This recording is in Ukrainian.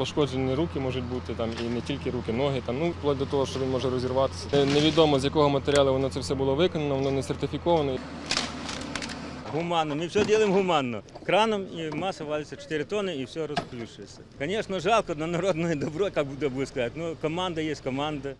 Пошкоджені руки можуть бути там і не тільки руки, ноги, там, ну вплоть до того, що він може розірватися. Е, невідомо з якого матеріалу воно це все було виконано, воно не сертифіковане. Гуманно. Ми все робимо гуманно. Краном і маса валиться 4 тонни і все розплющується. Звісно, жалко, на народне добро, як буде сказати. Ну, команда є команда.